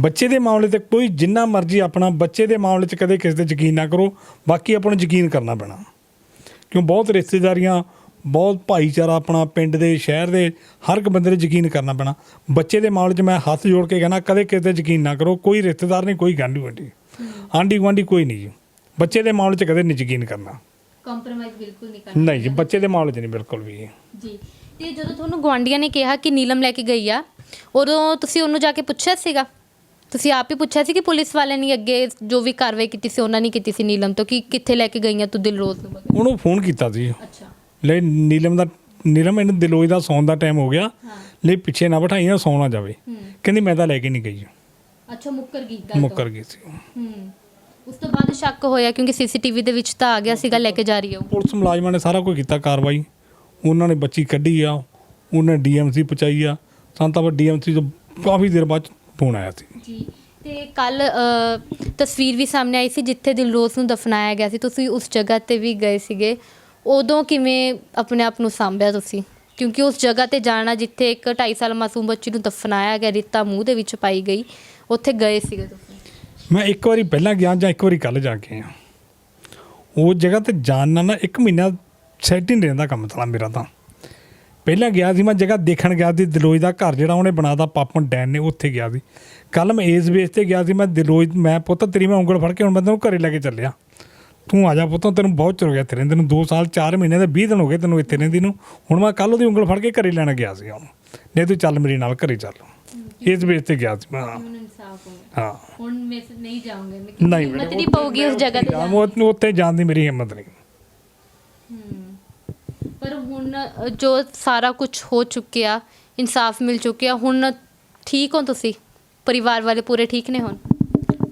ਬੱਚੇ ਦੇ ਮਾਮਲੇ ਤੇ ਕੋਈ ਜਿੰਨਾ ਮਰਜ਼ੀ ਆਪਣਾ ਬੱਚੇ ਦੇ ਮਾਮਲੇ 'ਚ ਕਦੇ ਕਿਸੇ ਤੇ ਯਕੀਨ ਨਾ ਕਰੋ ਬਾਕੀ ਆਪਾਂ ਨੂੰ ਯਕੀਨ ਕਰਨਾ ਪੈਣਾ। ਕਿਉਂ ਬਹੁਤ ਰਿਸ਼ਤੇਦਾਰੀਆਂ ਬਹੁਤ ਭਾਈਚਾਰਾ ਆਪਣਾ ਪਿੰਡ ਦੇ ਸ਼ਹਿਰ ਦੇ ਹਰ ਇੱਕ ਬੰਦੇ ਤੇ ਯਕੀਨ ਕਰਨਾ ਪੈਣਾ। ਬੱਚੇ ਦੇ ਮਾਮਲੇ 'ਚ ਮੈਂ ਹੱਥ ਜੋੜ ਕੇ ਕਹਿਣਾ ਕਦੇ ਕਿਸੇ ਤੇ ਯਕੀਨ ਨਾ ਕਰੋ ਕੋਈ ਰਿਸ਼ਤੇਦਾਰ ਨਹੀਂ ਕੋਈ ਗਾਂਢੀ ਗੁਆਂਢੀ। ਆਂਢੀ ਗੁਆਂਢੀ ਕੋਈ ਨਹੀਂ ਜੀ। ਬੱਚੇ ਦੇ ਮਾਮਲੇ 'ਚ ਕਦੇ ਨਹੀਂ ਯਕੀਨ ਕਰਨਾ। ਕੰਪਰੋਮਾਈਜ਼ ਬਿਲਕੁਲ ਨਹੀਂ ਕਰਨਾ ਨਹੀਂ ਜੀ ਬੱਚੇ ਦੇ ਮਾਮਲੇ 'ਚ ਨਹੀਂ ਬਿਲਕੁਲ ਵੀ। ਜੀ ਤੇ ਜਦੋਂ ਤੁਹਾਨੂੰ ਗਵਾਂਡੀਆਂ ਨੇ ਕਿਹਾ ਕਿ ਨੀਲਮ ਲੈ ਕੇ ਗਈ ਆ ਉਦੋਂ ਤੁਸੀਂ ਉਹਨੂੰ ਜਾ ਕੇ ਪੁੱਛਿਆ ਸੀਗਾ? ਤੁਸੀਂ ਆਪ ਹੀ ਪੁੱਛਿਆ ਸੀ ਕਿ ਪੁਲਿਸ ਵਾਲਿਆਂ ਨੇ ਅੱਗੇ ਜੋ ਵੀ ਕਾਰਵਾਈ ਕੀਤੀ ਸੀ ਉਹਨਾਂ ਨੇ ਕੀਤੀ ਸੀ ਨੀਲਮ ਤੋਂ? ਕਿ ਕਿੱਥੇ ਲੈ ਕੇ ਗਈਆਂ ਤੂੰ ਦਿਲਰੋਜ਼ ਨੂੰ ਵਗੈਰਾ ਉਹਨੂੰ ਫੋਨ ਕੀਤਾ ਸੀ। ਅੱਛਾ। ਲੈ ਨੀਲਮ ਦਾ ਨੀਲਮ ਇਹਨੂੰ ਦਿਲੋਈ ਦਾ ਸੌਣ ਦਾ ਟਾਈਮ ਹੋ ਗਿਆ। ਲੈ ਪਿੱਛੇ ਨਾ ਬਿਠਾਈਆਂ ਸੌਂ ਨਾ ਜਾਵੇ। ਕਹਿੰਦੀ ਮੈਂ ਤਾਂ ਲੈ ਕੇ ਨਹੀਂ ਗਈ। ਅੱਛਾ ਮੁੱਕਰ ਗਈ ਗੱਲ। ਮੁੱਕਰ ਗਈ ਸੀ ਉਹ। ਹੂੰ। ਉਸ ਤੋਂ ਬਾਅਦ ਸ਼ੱਕ ਹੋਇਆ ਕਿਉਂਕਿ ਸੀਸੀਟੀਵੀ ਦੇ ਵਿੱਚ ਤਾਂ ਆ ਗਿਆ ਸੀਗਾ ਲੈ ਕੇ ਜਾ ਰਹੀ ਹੈ ਉਹ। ਪੁਲਿਸ ਮੁਲਾਜ਼ਮਾਂ ਨੇ ਸਾਰਾ ਕੁਝ ਕੀਤਾ ਕਾਰਵਾਈ। ਉਹਨਾਂ ਨੇ ਬੱਚੀ ਕੱਢੀ ਆ ਉਹਨੇ ਡੀਐਮਸੀ ਪਹੁੰਚਾਈ ਆ। ਸਾਨੂੰ ਤਾਂ ਡੀਐਮਸੀ ਤੋਂ ਕਾਫੀ ਦੇਰ ਬਾਅਦ ਫੋਨ ਆਇਆ ਸੀ। ਜੀ ਤੇ ਕੱਲ ਤਸਵੀਰ ਵੀ ਸਾਹਮਣੇ ਆਈ ਸੀ ਜਿੱਥੇ ਦਿਲਰੋਜ਼ ਨੂੰ ਦਫਨਾਇਆ ਗਿਆ ਸੀ। ਤੁਸੀਂ ਉਸ ਜਗ੍ਹਾ ਤੇ ਵੀ ਗਏ ਸੀਗੇ। ਉਦੋਂ ਕਿਵੇਂ ਆਪਣੇ ਆਪ ਨੂੰ ਸੰਭਿਆ ਤੁਸੀਂ? ਕਿਉਂਕਿ ਉਸ ਜਗ੍ਹਾ ਤੇ ਜਾਣਾ ਜਿੱਥੇ ਇੱਕ 2.5 ਸਾਲ ਮਾਸੂਮ ਬੱਚੀ ਨੂੰ ਦਫਨਾਇਆ ਗਿਆ ਰੇਤਾ ਮੂੰਹ ਦੇ ਵਿੱਚ ਪਾਈ ਗਈ ਉੱਥੇ ਗਏ ਸੀਗੇ ਤੁਸੀਂ? ਮੈਂ ਇੱਕ ਵਾਰੀ ਪਹਿਲਾਂ ਗਿਆ ਜਾਂ ਇੱਕ ਵਾਰੀ ਕੱਲ ਜਾ ਕੇ ਆ ਉਹ ਜਗ੍ਹਾ ਤੇ ਜਾਣ ਨਾਲ ਨਾ ਇੱਕ ਮਹੀਨਾ ਸੈਟ ਹੀ ਨਹੀਂ ਰਹਿੰਦਾ ਕੰਮ ਤਾਂ ਮੇਰਾ ਤਾਂ। ਪਹਿਲਾਂ ਗਿਆ ਸੀ ਮੈਂ ਜਗ੍ਹਾ ਦੇਖਣ ਗਿਆ ਸੀ ਦਿਲੋਈ ਦਾ ਘਰ ਜਿਹੜਾ ਉਹਨੇ ਬਣਾਤਾ ਪਾਪਨ ਡੈਨ ਨੇ ਉੱਥੇ ਗਿਆ ਸੀ। ਕੱਲ ਮੈਂ ਇਸ ਬੇਸ ਤੇ ਗਿਆ ਸੀ ਮੈਂ ਦਿਲੋਈ ਮੈਂ ਪੁੱਤ ਤੇਰੀ ਮੈਂ ਉਂਗਲ ਫੜ ਕੇ ਹੁਣ ਮੈਂ ਤੈਨੂੰ ਘਰੇ ਲੈ ਕੇ ਚੱਲਿਆ। ਤੂੰ ਆ ਜਾ ਪੁੱਤ ਤੈਨੂੰ ਬਹੁਤ ਚਿਰ ਹੋ ਗਿਆ ਇੱਥੇ ਰਹਿੰਦੇ ਨੂੰ 2 ਸਾਲ 4 ਮਹੀਨੇ ਦੇ 20 ਦਿਨ ਹੋ ਗਏ ਤੈਨੂੰ ਇੱਥੇ ਰਹਿੰਦੀ ਨੂੰ। ਹੁਣ ਮੈਂ ਕੱਲ ਉਹਦੀ ਉਂਗਲ ਫੜ ਕੇ ਘਰੇ ਲੈਣ ਗਿਆ ਸੀ ਉਹਨੂੰ। ਨਹੀਂ ਤੂੰ ਚੱਲ ਮੇਰੇ ਨਾਲ ਘਰੇ ਚੱਲ। ਇਸ ਬੇਸ ਤੇ ਗਿਆ ਸੀ ਮੈਂ ਹਾਂ। ਹੁਣ ਹੋ ਹਾਂ। ਮੈਂ ਨਹੀਂ ਜਾਊਂਗਾ ਨਹੀਂ ਹਿੰਮਤ ਨਹੀਂ ਪਊਗੀ ਉਸ ਜਗ੍ਹਾ ਤੇ ਜਾਣ ਉੱਥੇ ਜਾਣ ਦੀ ਮੇਰੀ ਹਿੰਮਤ ਨਹੀਂ। ਹਮ। ਹੁਣ ਜੋ ਸਾਰਾ ਕੁਝ ਹੋ ਚੁੱਕਿਆ ਇਨਸਾਫ ਮਿਲ ਚੁੱਕਿਆ ਹੁਣ ਠੀਕ ਹੋ ਤੁਸੀਂ? ਪਰਿਵਾਰ ਵਾਲੇ ਪੂਰੇ ਠੀਕ ਨੇ ਹੁਣ?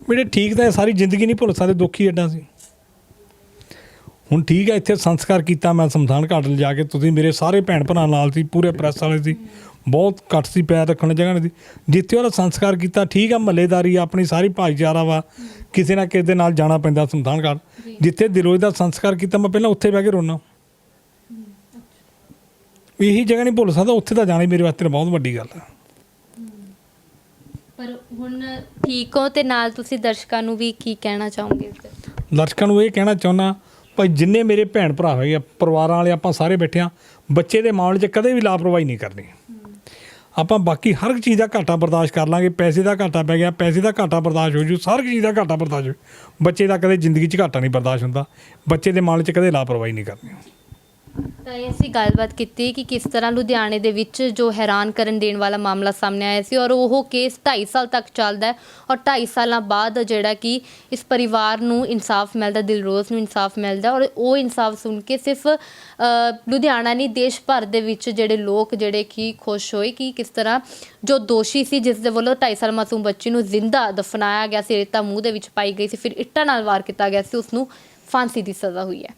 ਮੇਰੇ ਠੀਕ ਤਾਂ ਇਹ ਸਾਰੀ ਜ਼ਿੰਦਗੀ ਨਹੀਂ ਭੁੱਲ ਸਕਦੇ ਦੁੱਖ ਹੀ ਐਡਾ ਸੀ। ਹੁਣ ਠੀਕ ਹੈ ਇੱਥੇ ਸੰਸਕਾਰ ਕੀਤਾ ਮੈਂ ਸ਼ਮਸ਼ਾਨ ਘਾਟ ਲਿਜਾ ਕੇ ਤੁਸੀਂ ਮੇਰੇ ਸਾਰੇ ਭੈਣ ਭਰਾ ਨਾਲ ਸੀ ਪੂਰੇ ਪ੍ਰੈਸ ਵਾਲੇ ਸੀ ਬਹੁਤ ਘੱਟ ਸੀ ਪੈਰ ਰੱਖਣ ਦੀ ਜਗ੍ਹਾ ਨਹੀਂ ਸੀ। ਜਿੱਥੇ ਉਹਦਾ ਸੰਸਕਾਰ ਕੀਤਾ ਠੀਕ ਆ ਮਹੱਲੇਦਾਰੀ ਆ, ਆਪਣੀ ਸਾਰੀ ਭਾਈਚਾਰਾ ਵਾ ਕਿਸੇ ਨਾ ਕਿਸੇ ਦੇ ਨਾਲ ਜਾਣਾ ਪੈਂਦਾ ਸ਼ਮਸ਼ਾਨ ਘਾਟ। ਜਿੱਥੇ ਦਿਲੋਈ ਦਾ ਸੰਸਕਾਰ ਕੀਤਾ ਮੈਂ ਪਹਿਲਾਂ ਉੱਥੇ ਬਹਿ ਕੇ ਰੋਣਾ ਇਹੀ ਜਗ੍ਹਾ ਨਹੀਂ ਭੁੱਲ ਸਕਦਾ ਉੱਥੇ ਤਾਂ ਜਾਣਾ ਹੀ ਮੇਰੇ ਵਾਸਤੇ ਬਹੁਤ ਵੱਡੀ ਗੱਲ ਹੈ ਪਰ ਹੁਣ ਠੀਕ ਹੋ ਤੇ ਨਾਲ ਤੁਸੀਂ ਦਰਸ਼ਕਾਂ ਨੂੰ ਵੀ ਕੀ ਕਹਿਣਾ ਚਾਹੋਗੇ? ਦਰਸ਼ਕਾਂ ਨੂੰ ਇਹ ਕਹਿਣਾ ਚਾਹੁੰਦਾ ਭਾਈ ਜਿੰਨੇ ਮੇਰੇ ਭੈਣ ਭਰਾ ਹੈਗੇ ਆ ਪਰਿਵਾਰਾਂ ਵਾਲੇ ਆਪਾਂ ਸਾਰੇ ਬੈਠੇ ਆ ਬੱਚੇ ਦੇ ਮਾਮਲੇ 'ਚ ਕਦੇ ਵੀ ਲਾਪਰਵਾਹੀ ਨਹੀਂ ਕਰਨੀ। ਆਪਾਂ ਬਾਕੀ ਹਰ ਇੱਕ ਚੀਜ਼ ਦਾ ਘਾਟਾ ਬਰਦਾਸ਼ਤ ਕਰ ਲਾਂਗੇ ਪੈਸੇ ਦਾ ਘਾਟਾ ਪੈ ਗਿਆ ਪੈਸੇ ਦਾ ਘਾਟਾ ਬਰਦਾਸ਼ਤ ਹੋ ਜੂ ਇੱਕ ਚੀਜ਼ ਦਾ ਘਾਟਾ ਬਰਦਾਸ਼ਤ ਹੋ ਬੱਚੇ ਦਾ ਕਦੇ ਜ਼ਿੰਦਗੀ 'ਚ ਘਾਟਾ ਨਹੀਂ ਬਰਦਾਸ਼ਤ ਹੁੰਦਾ ਬੱਚੇ ਦੇ ਮਾਮਲੇ 'ਚ ਕਦੇ ਲਾਪਰਵਾਹੀ ਨਹੀਂ ਕਰਨੀ। ਤਾਂ ਇਹ ਅਸੀਂ ਗੱਲਬਾਤ ਕੀਤੀ ਕਿ ਕਿਸ ਤਰ੍ਹਾਂ ਲੁਧਿਆਣੇ ਦੇ ਵਿੱਚ ਜੋ ਹੈਰਾਨ ਕਰਨ ਦੇਣ ਵਾਲਾ ਮਾਮਲਾ ਸਾਹਮਣੇ ਆਇਆ ਸੀ ਔਰ ਉਹ ਕੇਸ 2.5 ਸਾਲ ਤੱਕ ਚੱਲਦਾ ਹੈ ਔਰ 2.5 ਸਾਲਾਂ ਬਾਅਦ ਜਿਹੜਾ ਕਿ ਇਸ ਪਰਿਵਾਰ ਨੂੰ ਇਨਸਾਫ ਮਿਲਦਾ, ਦਿਲਰੋਜ਼ ਨੂੰ ਇਨਸਾਫ ਮਿਲਦਾ ਔਰ ਉਹ ਇਨਸਾਫ ਸੁਣ ਕੇ ਸਿਰਫ ਲੁਧਿਆਣਾ ਨਹੀਂ, ਦੇਸ਼ ਭਰ ਦੇ ਵਿੱਚ ਜਿਹੜੇ ਲੋਕ ਜਿਹੜੇ ਕਿ ਖੁਸ਼ ਹੋਏ ਕਿ ਕਿਸ ਤਰ੍ਹਾਂ ਜੋ ਦੋਸ਼ੀ ਸੀ ਜਿਸ ਦੇ ਵੱਲੋਂ 2.5 ਸਾਲ ਮਾਸੂਮ ਬੱਚੀ ਨੂੰ ਜ਼ਿੰਦਾ ਦਫਨਾਇਆ ਗਿਆ ਸੀ, ਰੇਤਾ ਮੂੰਹ ਦੇ ਵਿੱਚ ਪਾਈ ਗਈ ਸੀ, ਫਿਰ ਇੱਟਾਂ ਨਾਲ ਵਾਰ ਕੀਤਾ ਗਿਆ ਸੀ ਉਸ ਨੂੰ ਫਾਂਸੀ ਦੀ ਸਜ਼ਾ ਹੋਈ ਹੈ।